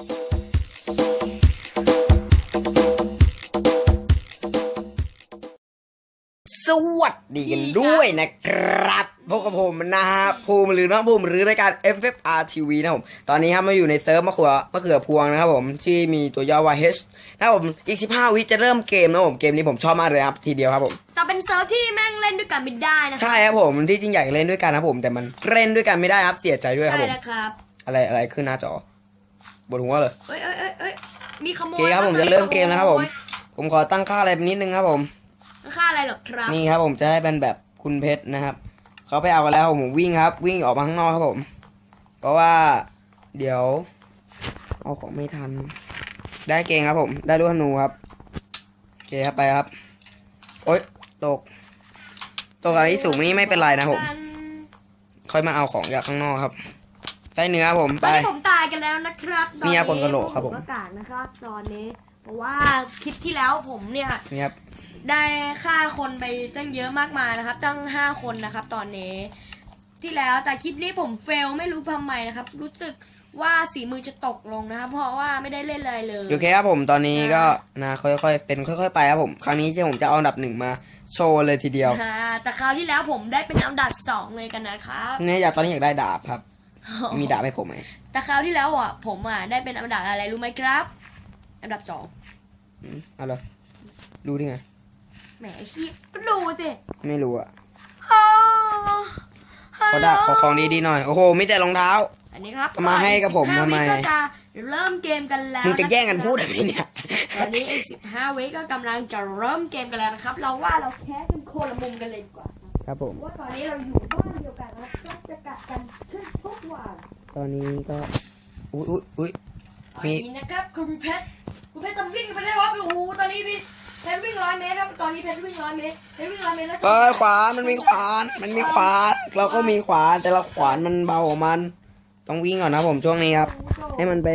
สวัสดีกันด้วยนะครับพบกับผมนะฮะภูมิหรือน้องภูมิหรือรายการ FFR TV นะครับผมตอนนี้ครับมาอยู่ในเซิร์ฟมะเขือมะเขือพวงนะครับผมที่มีตัวย่อว่า H นะครับผมอีก 15 วิจะเริ่มเกมนะครับผมเกมนี้ผมชอบมากเลยครับทีเดียวครับผมแต่เป็นเซิร์ฟที่แม่งเล่นด้วยกันไม่ได้นะคะใช่ครับผมที่จริงอยากเล่นด้วยกันนะครับผมแต่มันเล่นด้วยกันไม่ได้ครับเสียใจด้วยครับใช่ผมนะครับอะไรอะไรขึ้นหน้าจอ บนหัวเลย เอ้ยเอ้ยเอ้ยเอ้ยมีขโมโอยเคครับผมจะเริ่มเกมนะครับผม ผมขอตั้งค่าอะไรนิดนึงครับผม ค่าอะไรเหรอครับนี่ครับผมจะให้เป็นแบบคุณเพชรนะครับ เขาไปเอากันแล้วผมวิ่งครับ วิ่งออกมาข้างนอกครับผม เพราะว่า เดี๋ยวเอาของไม่ทัน ได้เกงครับผม ได้ลูกธนูครับโอเคครับไปครับ โอ๊ยตก ตกอะไรที่สูงนี่ไม่เป็นไรนะผม ค่อยมาเอาของจากข้างนอกครับ ได้เนื้อครับผมตไปอนนี้ผมตายกันแล้วนะครับตอนี่ครับคนกะโหลกครับผม ประกาศนะครับ ตอนนี้ เพราะว่าคลิปที่แล้วผมเนี่ย นี่ครับ ได้ฆ่าคนไปตั้งเยอะมากมายนะครับ ตั้งห้าคนนะครับ ตอนนี้ที่แล้วแต่คลิปนี้ผมเฟลไม่รู้ทำไมนะครับ รู้สึกว่าสีมือจะตกลงนะครับ เพราะว่าไม่ได้เล่นอะไรเลย โอเคครับผมตอนนี้ก็นะค่อยๆ เป็นค่อยๆ ไปครับผม ครั้งนี้ที่ผมจะเอาอันดับหนึ่งมาโชว์เลยทีเดียวอ่าแต่คราวที่แล้วผมได้เป็นอันดับสองเลยกันนะครับ เนี่ยอยากตอนนี้อยากได้ดาบครับ มีดาบให้ผมไหม แต่คราวที่แล้วอะ ผมอะได้เป็นอันดับอะไรรู้ไหมครับ อันดับสองอืมเอาเลยรู้ได้ไง แหมไอ้ชี้ก็ดูสิไม่รู้อะฮัลขอดาบขอของดีๆหน่อย โอ้โหมีแต่รองเท้า อันนี้ครับมาให้กับผม15ทำไมวิก็จะเริ่มเกมกันแล้วมึงจะแย่งกันคพูรับดอะไรเนี่ย ตอนนี้อีกสิบห้าวิก็กำลังจะเริ่มเกมกันแล้วนะครับ เราว่าเราแค่กันคนละมุมกันเลยดีกว่า ครับครับผมเพราะว่าตอนนี้เราอยู่บ้านเดียวกันนะครับก็จะกัดกันขึ้นทุกวัน ตอนนี้ก็ อุ้ยอุ้ยอุ้ยตอนมีนี้นะครับคุณเพชรคุณเพชรทำวิ่งไปได้ครับโอ้โหตอนนี้พี่เพชรวิ่งร้อยเมตรครับตอนนี้เพชรวิ่งร้อยเมตรเพชรวิ่งร้อยเมตรแล้วเอ้ยขวานมันมีขวาน มันมีขวาน เราก็มีขวานแต่ละขวานมันเบากว่ามัน ต้องวิ่งก่อนนะผมช่วงนี้ครับ ให้มันไป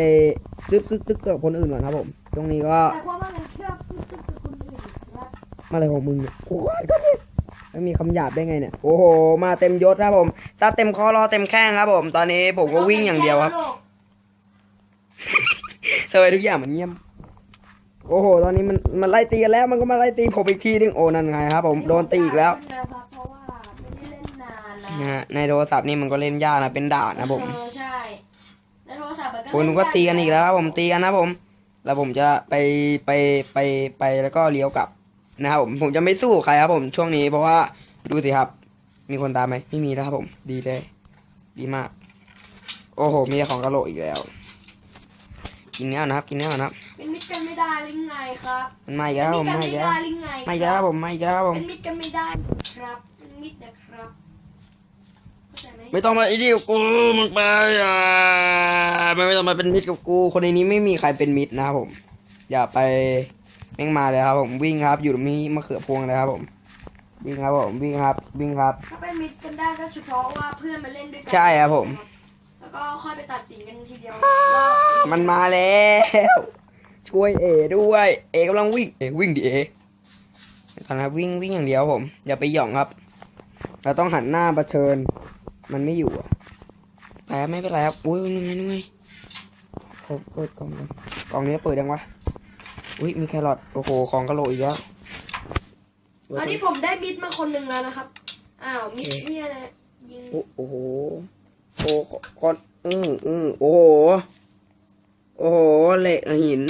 ตึ๊กตึ๊กตึ๊กกับคนอื่นก่อนครับผมช่วงนี้ก็แต่ความว่าไงครับคุณตึ๊กกับคุณอื่นครับมาอะไรของมึงเนี่ยโอ้ยก็นี่ ไม่มีคำหยาบได้ไงเนี่ย โอ้โห มาเต็มยศครับผมถ้าเต็มคอรอเต็มแข้งครับผม ตอนนี้ผมก็วิ่งอย่างเดียวครับทำไมทุกอย่างมันเงียบ โอ้โห ตอนนี้มันมันไล่ตีกันแล้ว มันก็มาไล่ตีผมอีกทีนึง โอ้นั่นไงครับ ผม โดนตีอีกแล้วนะครับเพราะว่าไม่ได้เล่นนานแล้วนะฮะในโทรศัพท์นี่มันก็เล่นยากนะ เป็นด่านนะผมเออใช่ในโทรศัพท์มันก็โอ้ยหนูก็ตีกันอีกแล้วครับผม ตีกันนะผม แล้วผมจะไปไปไปไปแล้วก็เลี้ยวกลับ นะครับผมผมจะไม่สู้กับใครครับผมช่วงนี้เพราะว่าดูสิครับ มีคนตามไหมไม่มีแล้วครับผม ดีเลย ดีมาก โอ้โห มีแต่ของกะโหลกอีกแล้ว กินเนื้อนะครับ กินเนื้อนะครับ เป็นมิตรกันไม่ได้หรือไงครับมันมาอีกแล้วเป็นผมมิตรกันมาไม่อีกแล้วได้หรือไงมาอีกแล้วผมมาอีกแล้วผม เป็นมิตรกันไม่ได้ครับเป็นมิตรนะครับเข้าใจไหมไม่ต้องมาไอ้นี่กับกูมึงไปอะไม่ไม่ต้องมาเป็นมิตรกับกู คนในนี้ไม่มีใครเป็นมิตรนะครับผม อย่าไป แม่งมาเลยครับผมวิ่งครับ อยู่ตรงนี้มะเขือพวงเลยครับผมวิ่งครับผมวิ่งครับวิ่งครับ ถ้าเป็นมิตรกันได้ก็เฉพาะว่าเพื่อนมาเล่นด้วยกัใช่ครับผม แล้วก็ค่อยไปตัดสินกันทีเดียวมันมาแล้ว ช่วยเอด้วย เอกำลังวิ่งเอวิ่งดิเอตอนนั้นวิ่งวิ่งอย่างเดียวผม อย่าไปหย่องครับ เราต้องหันหน้าเผชิญ มันไม่อยู่อะแต่ไม่เป็นไรครับอุ้ยนึงไงนึงไงเปิดเปิดกล่องก่อนกล่องนี้เปิดยังวะ อุ้ยมีแครอทโอ้โหของกะโหลกอีกแล้วตอนนี้ผมได้มิตรมาคนหนึ่งแล้วนะครับ อ้าวมิตรโอเคเนี่ยนะยิงโอ้โอ้โหโอ้คนอืออือโอ้โหโอ้โหเหล็กหิน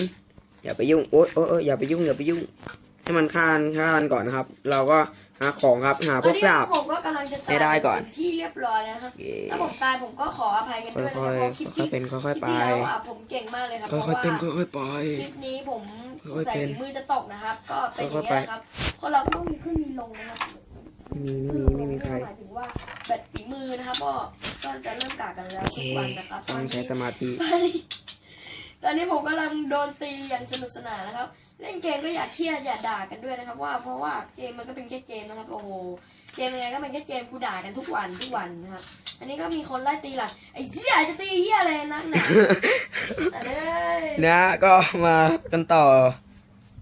อย่าไปยุ่งโอ๊ยโอ๊ยโอ๊ยอย่าไปยุ่งอย่าไปยุ่ง ให้มันคานคานก่อนนะครับ เราก็หาของครับหาพวกดาบตอนนี้ผมก็กำลังจะตายให้ได้ก่อนเป็ที่เรียบร้อยแล้วนะครับเย้ถ้าผมตายผมก็ขออภัยกันด้วยนะคค่รับอยๆเพราะคลิปที่ค่อยๆเป็นค่อยๆไปลิปที่แล้วอะผมเก่งมากเลยครับค่อยๆเป็นพราะว่าค่อยๆไปคลิปนี้ผมส ค่องยๆสัยเป็นฝีมือจะตกนะครับ ก็เป็นอย่างค่นี้อยๆไปยนะครับเพราะเราก็ต้องมีขึ้นมีลงนะครับไม่มีไม่มีไม่มีใคร หมายถึงว่าแบตฝีมือนะครับก็ก็จะเริ่มกากกันแล้วโอเคทุกวันนะครับต้องใช้สมาธิตอนนี้ตอนนี้ผมกำลังโดนตีอย่างสนุกสนานนะครับ เล่นเกมก็อย่าเครียดอย่าด่ากันด้วยนะครับ ว่าเพราะว่าเกมมันก็เป็นแค่เกมนะครับโอ้โหเกมยังไงก็เป็นแค่เกมกูด่ากันทุกวันทุกวันนะครับ อันนี้ก็มีคนไล่ตีหลังไอ้เหี้ยจะตีเหี้ยอะไรนักหนาแต่เอ้ยนะก็มากันต่อ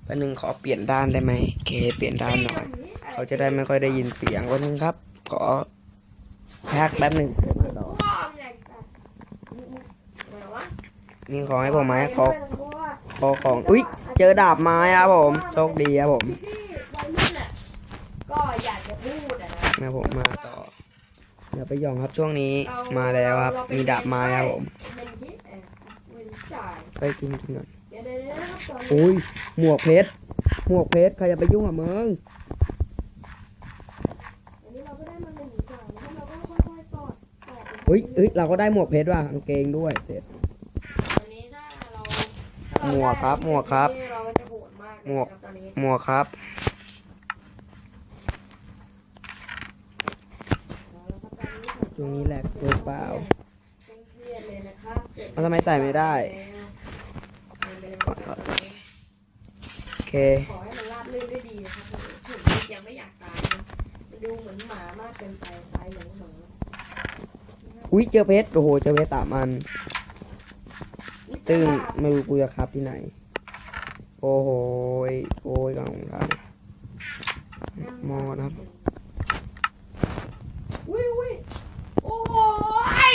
แป๊บนึงขอเปลี่ยนด้านได้ไหมโอเคเปลี่ยนด้านหน่อยเขาจะได้ไม่ค่อยได้ยินเสียงวันนึงครับ ขอพักแป๊บหนึ่งป้อมไงไหนวะมีของให้ผมไหมขอขอของอุ้ยเจอดาบไม้ครับผมโชคดีครับผมที่วัยรุ่นอะก็อยากจะพูดอะนะ นะผมมาต่อ เดี๋ยวไปย่องครับช่วงนี้มาแล้วครับ มีดาบมาแล้วผมไปกินกินก่อนอุ้ยหมวกเพชรหมวกเพชรใครจะไปยุ่งกับมึงอุ้ยอุ้ยเราก็ได้หมวกเพชรว่ะกางเกงด้วยเสร็จหมวกครับ หมวกครับ หมวกหมวกครับ รับช่วงนี้แหลกหรือเปล่าเครียดเลยนะครับเอาทำไมใส่ไม่ได้ก่อนก่อนโอเค ขอให้มันราบรื่นด้วยดีนะครับผมยังไม่อยากตายนะมันดูเหมือนหมามากเกินไปตายอย่างหมาอุ้ยเจอเพชรโอ้โหเจอเพชรสามอันตึ้งไม่รู้กูจะครับที่ไหน โอ้โหยโอ้ยกลางของทางมอนะครับ อุ้ยอุ้ยโอ้โหย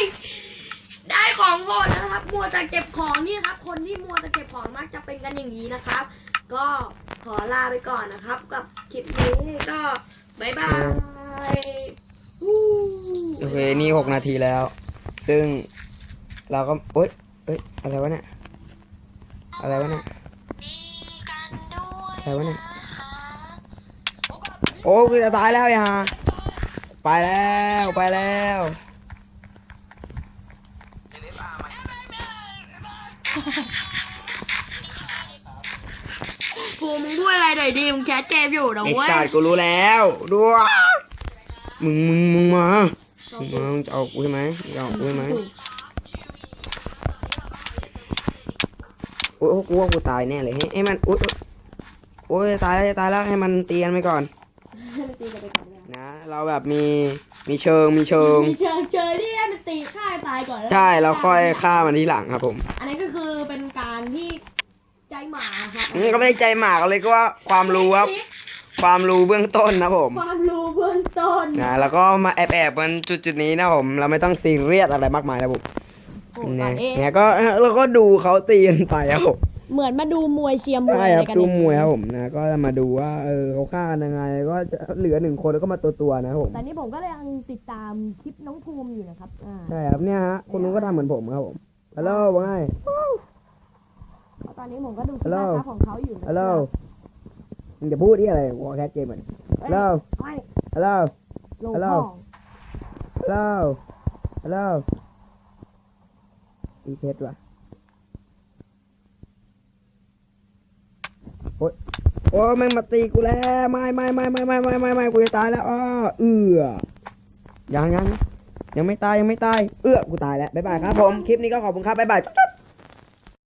ได้ของโหดแล้วนะครับ มัวแต่เก็บของนี่ครับ คนที่มัวแต่เก็บของมักจะเป็นกันอย่างนี้นะครับ ก็ขอลาไปก่อนนะครับ กับคลิปนี้ก็บายบายโอเคนี่หกนาทีแล้ว ซึ่งเราก็โอ๊ยเอ้ยอะไรวะเนี่ยอะไรวะเนี่ยอะไรวะเนี่ยโอ้กูจะตายแล้วอย่าไปแล้วไปแล้ว ภูมิมึงพูดอะไรหน่อยดีมึงแคสเกมอยู่นะไอ้เว้ยสัตว์กูรู้แล้วด้วยมึงมึงมึงมามึงมามึงจะเอากูใช่ไหมมึงจะเอากูใช่ไหมโอ้ยโอ้ยกูว่ากูตายแน่เลยให้ให้มันโอ้ยโอ้ยโอ้ยตายแล้วจะตายแล้วให้มันเตียนไปก่อนมันตีกันไปก่อนเลยนะ เราแบบมีมีเชิงมีเชิง มีเชิญเชิญที่ให้มันตีฆ่าให้ตายก่อนแล้วใช่เราค่อยฆ่ามันทีหลังครับผม อันนี้ก็คือเป็น การที่ใจหมาครับอืมก็ไม่ได้ใจหมากเลยก็ว่าความรู้ครับ ความรู้เบื้องต้นนะผมความรู้เบื้องต้นนะแล้วก็มาแอบแอบๆกันจุดจุดๆนี้นะผมเราไม่ต้องซีเรียสอะไรมากมายนะผมโอ้ตเนี่อยนนี้เนี่ยก็เราก็ดูเขาตีกันไปครับผมเหมือนมาดูมวยเชียร์มวยใช่ครับอะไรกันดูเนี่ยมวยครับผมนะก็มาดูว่าเออเขาฆ่ากันยังไง ก็จะเหลือหนึ่งคนแล้วก็มาตัวตัวๆนะครับผมตอนนี้ผมก็ยังติดตามคลิปน้องภูมิอยู่นะครับอ่า ใช่ครับเนี่ยฮะคนนู้นก็ทำเหมือนผมครับผมฮัลโหลว่าไง ตอนนี้ผมก็ดูคลิป Hello นะครับของเขาอยู่นะฮัลโหลมึงจะพูดที่อะไรวอลแคสเกมเหมือนฮัลโหลไม่ฮัลโหล ลง Hello พ่อฮัลโหล ฮัลโหลอีเพชรว่ะโอ๊ยโอ้ยแม่งมาตีกูแล้ว ไม่ไม่ไม่ไม่ไม่ไม่ไม่ไม่กูจะตายแล้วอ้อเอือยังยังยังไม่ตายยังไม่ตาย เอื้อกูตายแล้ว บ๊ายบายครับผม คลิปนี้ก็ขอบคุณครับ บ๊ายบายจุ๊บ